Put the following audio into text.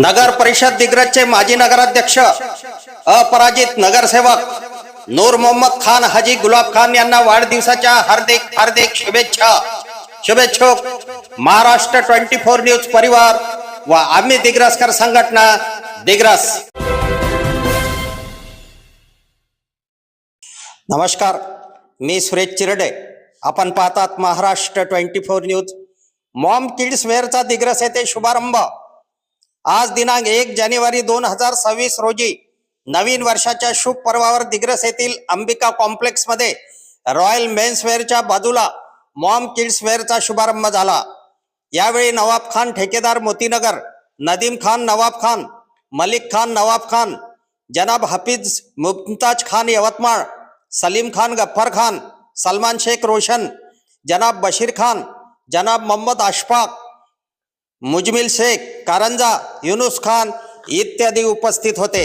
नगर परिषद दिग्रजचे माजी नगराध्यक्ष अपराजित नगरसेवक नूर मोहम्मद खान हाजी गुलाब खान यांना वाढदिवसाच्या हार्दिक हार्दिक शुभेच्छा. शुभेच्छुक महाराष्ट्र ट्वेंटी फोर न्यूज परिवार व आम्ही दिग्रसकर संघटना दिग्रस. नमस्कार मी सुरेश चिरडे. आपण पाहतात Maharashtra twenty four news. Mom kids वेअरचा Digras येथे शुभारंभ. आज दिनांक एक जानेवारी दोन हजार सव्वीस रोजी नवीन वर्षाच्या शुभ पर्वावर दिग्रस येथील अंबिका कॉम्प्लेक्समध्ये रॉयल मेन्सवेअरच्या बाजूला मॉम किड्स वेअरचा शुभारंभ झाला. यावेळी नवाब खान ठेकेदार मोतीनगर नदीम खान नवाब खान मलिक खान नवाब खान जनाब हफीज मुमताज खान यवतमाळ सलीम खान गफ्फर खान सलमान शेख रोशन जनाब बशीर खान जनाब मोहम्मद अशफाक मुजमिल शेख कारंजा युनुस खान इत्यादी उपस्थित होते.